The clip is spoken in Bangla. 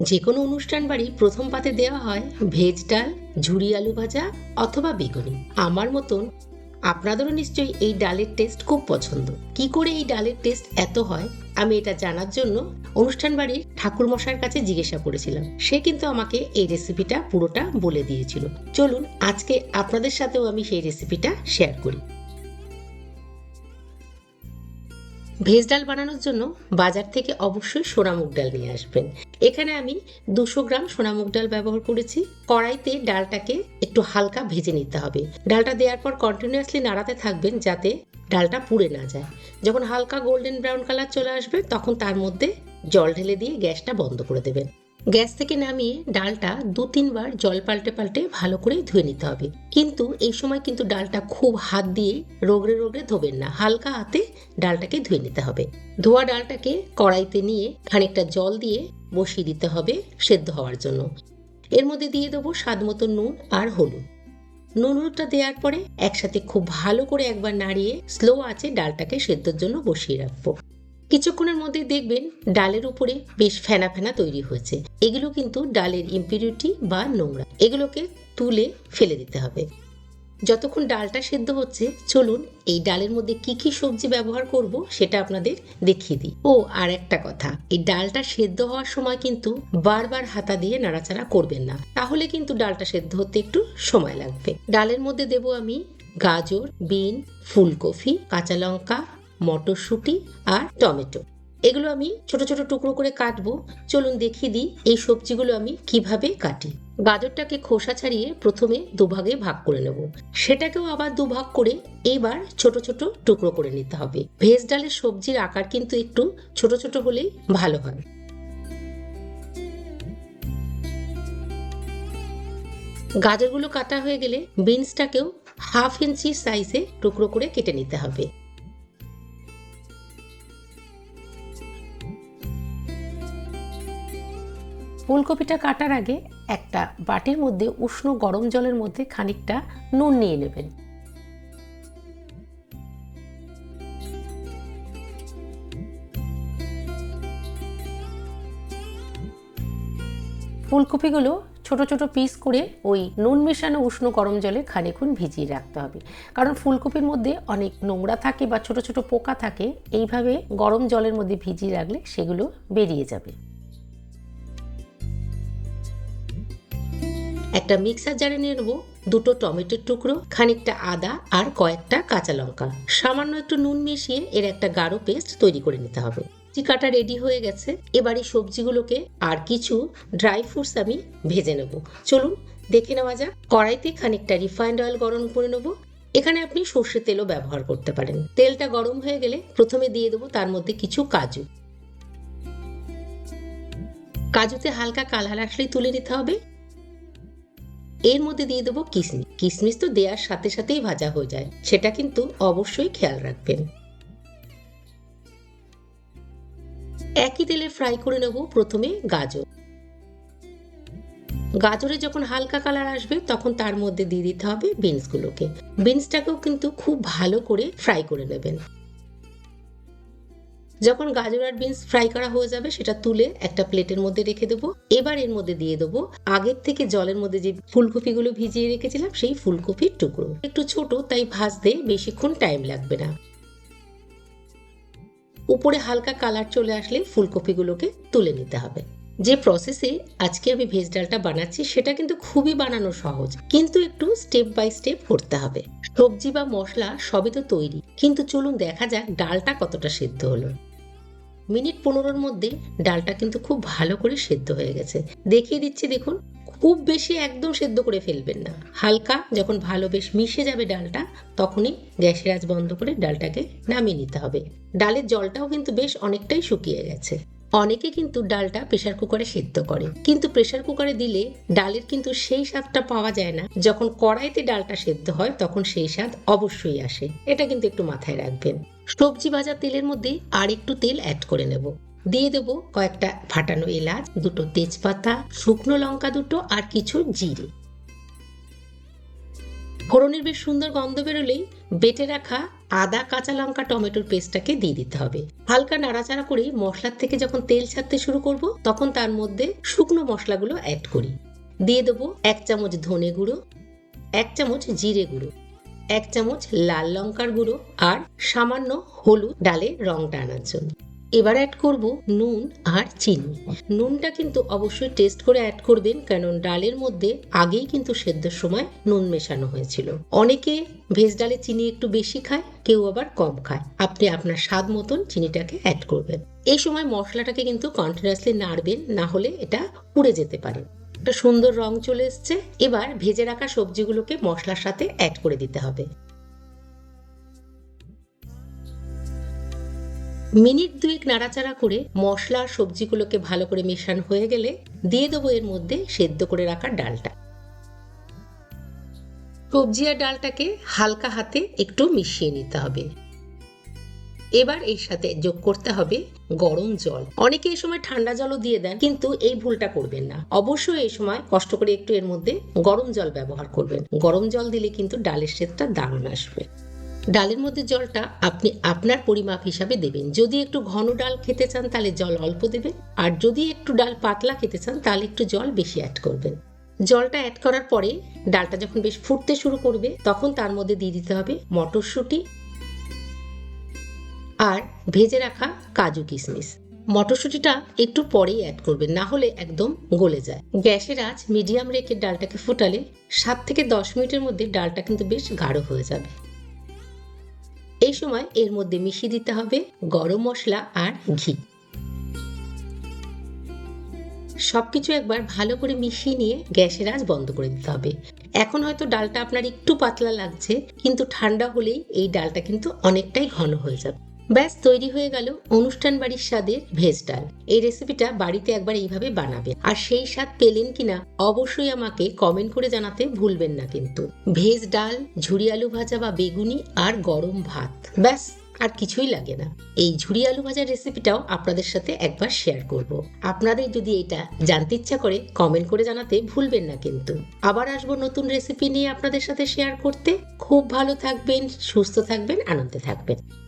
যে কোনো অনুষ্ঠান বাড়ি প্রথম পাতে দেওয়া হয় ভেজ ডাল, ঝুরি আলু ভাজা অথবা বেগুনি। আমার মতন আপনাদেরও নিশ্চয়ই এই ডালের টেস্ট খুব পছন্দ। কি করে এই ডালের টেস্ট এত হয়? আমি এটা জানার জন্য অনুষ্ঠান বাড়ির ঠাকুর মশাইয়ের কাছে জিজ্ঞাসা করেছিলাম। সে কিন্তু আমাকে এই রেসিপিটা পুরোটা বলে দিয়েছিল। চলুন, আজকে আপনাদের সাথেও আমি সেই রেসিপিটা শেয়ার করি। ভেজ ডাল বানানোর জন্য বাজার থেকে অবশ্যই সোনামুগ ডাল নিয়ে আসবেন। এখানে আমি দুশো গ্রাম সোনামুগ ডাল ব্যবহার করেছি। কড়াইতে ডালটাকে একটু হালকা ভেজে নিতে হবে। ডালটা দেওয়ার পর কন্টিনিউয়াসলি নাড়াতে থাকবেন যাতে ডালটা পুড়ে না যায়। যখন হালকা গোল্ডেন ব্রাউন কালার চলে আসবে, তখন তার মধ্যে জল ঢেলে দিয়ে গ্যাসটা বন্ধ করে দেবেন। গ্যাস থেকে নামিয়ে ডালটা দু তিনবার জল পাল্টে পাল্টে ভালো করে ধুয়ে নিতে হবে। কিন্তু এই সময় কিন্তু ডালটা খুব হাত দিয়ে রোগড়ে রোগড়ে ধোবেন না। হালকা হাতে ডালটাকে ধুয়ে নিতে হবে। ধোয়া ডালটাকে কড়াইতে নিয়ে খানিকটা জল দিয়ে বসিয়ে দিতে হবে সেদ্ধ হওয়ার জন্য। এর মধ্যে দিয়ে দেবো স্বাদ মতো নুন আর হলুদ। নুন হলুদটা দেওয়ার পরে একসাথে খুব ভালো করে একবার নাড়িয়ে স্লো আছে ডালটাকে সেদ্ধর জন্য বসিয়ে রাখব। কিছুক্ষণের মধ্যে দেখবেন ডালের উপরে বেশ ফেনা ফেনা তৈরি হয়েছে। এগুলো কিন্তু ডালের ইম্পিউরিটি বা নোংরা। এগুলোকে তুলে ফেলে দিতে হবে। যতক্ষণ ডালটা সেদ্ধ হচ্ছে, চলুন এই ডালের মধ্যে কি কি সবজি ব্যবহার করব সেটা আপনাদের দেখিয়ে দিই। ও, আর একটা কথা, এই ডালটা সেদ্ধ হওয়ার সময় কিন্তু বারবার হাতা দিয়ে নাড়াচাড়া করবেন না। তাহলে কিন্তু ডালটা সেদ্ধ হতে একটু সময় লাগবে। ডালের মধ্যে দেব আমি গাজর, বিন, ফুলকপি, কাঁচা লঙ্কা মটরশুঁটি আর টমেটো। এগুলো আমি ছোট ছোট টুকরো করে কাটবো। চলুন দেখিয়ে দিই এই সবজিগুলো আমি কীভাবে কাটি। গাজরটাকে খোসা ছাড়িয়ে প্রথমে দুভাগে ভাগ করে নেব। সেটাকেও আবার দুভাগ করে এবার ছোট ছোট টুকরো করে নিতে হবে। ভেজ ডালের সবজির আকার কিন্তু একটু ছোট ছোট হলেই ভালো হয়। গাজরগুলো কাটা হয়ে গেলে বিনসটাকেও হাফ ইঞ্চি সাইজে টুকরো করে কেটে নিতে হবে। ফুলকপিটা কাটার আগে একটা বাটির মধ্যে উষ্ণ গরম জলের মধ্যে খানিকটা নুন নিয়ে নেবেন। ফুলকপিগুলো ছোট ছোট পিস করে ওই নুন মেশানো উষ্ণ গরম জলে খানিক্ষণ ভিজিয়ে রাখতে হবে। কারণ ফুলকপির মধ্যে অনেক নোংরা থাকে বা ছোট ছোট পোকা থাকে, এইভাবে গরম জলের মধ্যে ভিজিয়ে রাখলে সেগুলো বেরিয়ে যাবে। একটা মিক্সার জারে নিয়ে নেব দুটো টমেটোর টুকরো, খানিকটা আদা আর কয়েকটা কাঁচা লঙ্কা। সামান্য একটু নুন মিশিয়ে এর একটা গাঢ় পেস্ট তৈরি করে নিতে হবে। কাটা রেডি হয়ে গেছে। এবার সবজিগুলোকে আর কিছু ড্রাই ফ্রুটস আমি ভেজে নেব। চলুন, দেখে নেওয়া যাক। কড়াইতে খানিকটা রিফাইন্ড অয়েল গরম করে নেব। এখানে আপনি সর্ষের তেলও ব্যবহার করতে পারেন। তেলটা গরম হয়ে গেলে প্রথমে দিয়ে দেবো তার মধ্যে কিছু কাজু। কাজুতে হালকা কালার আসলেই তুলে নিতে হবে। এর মধ্যে দিয়ে দেবো কিশমিশ কিশমিশ তো দেওয়ার সাথে সাথেই ভাজা হয়ে যায়। সেটা কিন্তু অবশ্যই খেয়াল রাখবেন। একই তেলে ফ্রাই করে নেব প্রথমে গাজর। গাজরে যখন হালকা কালার আসবে, তখন তার মধ্যে দিয়ে দিতে হবে বিনসগুলোকে বিনসটাকেও কিন্তু খুব ভালো করে ফ্রাই করে নেবেন। যখন গাজর আর বিনস ফ্রাই করা হয়ে যাবে, সেটা তুলে একটা প্লেটের মধ্যে রেখে দেবো। এবার এর মধ্যে দিয়ে দেবো আগের থেকে জলের মধ্যে যে ফুলকপিগুলো ভিজিয়ে রেখেছিলাম, সেই ফুলকপির টুকরো। একটু ছোট, তাই ভাজতে বেশিক্ষণ টাইম লাগবে না। উপরে হালকা কালার চলে আসলে ফুলকপিগুলোকে তুলে নিতে হবে। যে প্রসেসে আজকে আমি ভেজ ডালটা বানাচ্ছি, সেটা কিন্তু খুবই বানানো সহজ। কিন্তু একটু স্টেপ বাই স্টেপ করতে হবে। সবজি বা মশলা সবই তো তৈরি। কিন্তু চলুন দেখা যাক ডালটা কতটা সেদ্ধ হলো। মিনিট পনেরোর মধ্যে ডালটা কিন্তু খুব ভালো করে সেদ্ধ হয়ে গেছে। দেখিয়ে দিচ্ছি, দেখুন, খুব বেশি একদম সেদ্ধ করে ফেলবেন না। হালকা যখন ভালো বেশ মিশে যাবে ডালটা, তখনই গ্যাসের আজ বন্ধ করে ডালটাকে নামিয়ে নিতে হবে। ডালের জলটাও কিন্তু বেশ অনেকটাই শুকিয়ে গেছে। অনেকে কিন্তু ডালটা প্রেশার কুকারে সেদ্ধ করে। কিন্তু প্রেশার কুকারে দিলে ডালের কিন্তু সেই স্বাদটা পাওয়া যায় না। যখন কড়াইতে ডালটা সেদ্ধ হয়, তখন সেই স্বাদ অবশ্যই আসে। এটা কিন্তু একটু মাথায় রাখবেন। সবজি ভাজা তেলের মধ্যে আর একটু তেল অ্যাড করে নেব। দিয়ে দেবো কয়েকটা ফাটানো এলাচ, দুটো তেজপাতা, শুকনো লঙ্কা দুটো আর কিছু জিরে। ফোড়নের বেশ সুন্দর গন্ধ বেরোলেই বেটে রাখা আদা, কাঁচা লঙ্কা, টমেটোর পেস্টটাকে দিয়ে দিতে হবে। হালকা নাড়াচাড়া করে মশলার থেকে যখন তেল ছাড়তে শুরু করব, তখন তার মধ্যে শুকনো মশলাগুলো অ্যাড করি। দিয়ে দেবো এক চামচ ধনে গুঁড়ো, এক চামচ জিরে গুঁড়ো, এক চামচ লাল লঙ্কার গুঁড়ো আর সামান্য হলুদ ডালে রংটা আনার জন্য। এবার অ্যাড করব নুন আর চিনি। নুনটা কিন্তু অবশ্যই টেস্ট করে অ্যাড করবেন, কারণ ডালের মধ্যে আগেই কিন্তু সেদ্ধর সময় নুন মেশানো হয়েছিল। অনেকে ভেজ ডালে চিনি একটু বেশি খায়, কেউ আবার কম খায়। আপনি আপনার স্বাদ মতন চিনিটাকে অ্যাড করবেন। এই সময় মশলাটাকে কিন্তু কন্টিনিউয়াসলি নাড়বেন, না হলে এটা পুড়ে যেতে পারে। একটা সুন্দর রং চলে এসছে। এবার ভেজে রাখা সবজিগুলোকে মশলার সাথে অ্যাড করে দিতে হবে। মিনিট দুয়েক নাড়াচাড়া করে মশলা সবজিগুলোকে ভালো করে মেশানো হয়ে গেলে দিয়ে দেবো এর মধ্যে সেদ্ধ করে রাখা ডালটা। সবজি আর ডালটাকে হালকা হাতে একটু মিশিয়ে নিতে হবে। এবার এর সাথে যোগ করতে হবে গরম জল। অনেকে এই সময় ঠান্ডা জলও দিয়ে দেন, কিন্তু এই ভুলটা করবেন না। অবশ্যই এই সময় কষ্ট করে একটু এর মধ্যে গরম জল ব্যবহার করবেন। গরম জল দিলে কিন্তু ডালের স্বাদটা দারুণ আসবে। ডালের মধ্যে জলটা আপনি আপনার পরিমাপ হিসাবে দেবেন। যদি একটু ঘন ডাল খেতে চান, তাহলে জল অল্প দেবেন। আর যদি একটু ডাল পাতলা খেতে চান, তাহলে একটু জল বেশি অ্যাড করবেন। জলটা অ্যাড করার পরে ডালটা যখন বেশ ফুটতে শুরু করবে, তখন তার মধ্যে দিয়ে দিতে হবে মটরশুঁটি আর ভেজে রাখা কাজু কিশমিশ। মটরশুঁটিটা একটু পরেই অ্যাড করবেন, না হলে একদম গলে যায়। গ্যাসের আঁচ মিডিয়াম রেখে ডালটাকে ফুটালে সাত থেকে দশ মিনিটের মধ্যে ডালটা কিন্তু বেশ গাঢ় হয়ে যাবে। এই সময় এর মধ্যে মিশিয়ে দিতে হবে গরম মশলা আর ঘি। সবকিছু একবার ভালো করে মিশিয়ে নিয়ে গ্যাসের আঁচ বন্ধ করে দিতে হবে। এখন হয়তো ডালটা আপনার একটু পাতলা লাগছে, কিন্তু ঠান্ডা হলেই এই ডালটা কিন্তু অনেকটাই ঘন হয়ে যাবে। ব্যাস, তৈরি হয়ে গেল অনুষ্ঠান বাড়ির স্বাদের ভেজ ডাল। এই রেসিপিটা বাড়িতে একবার এইভাবে বানাবেন। আর সেই স্বাদ পেলেন কিনা অবশ্যই আমাকে কমেন্ট করে জানাতে ভুলবেন না কিন্তু। ভেজ ডাল, ঝুরি আলু ভাজা বা বেগুনি আর গরম ভাত। ব্যাস, আর কিছুই লাগে না। এই ঝুরি আলু ভাজার রেসিপিটাও আপনাদের সাথে একবার শেয়ার করব। আপনাদের যদি এটা জানতে ইচ্ছা করে কমেন্ট করে জানাতে ভুলবেন না কিন্তু। আবার আসব নতুন রেসিপি নিয়ে আপনাদের সাথে শেয়ার করতে। খুব ভালো থাকবেন, সুস্থ থাকবেন, আনন্দে থাকবেন।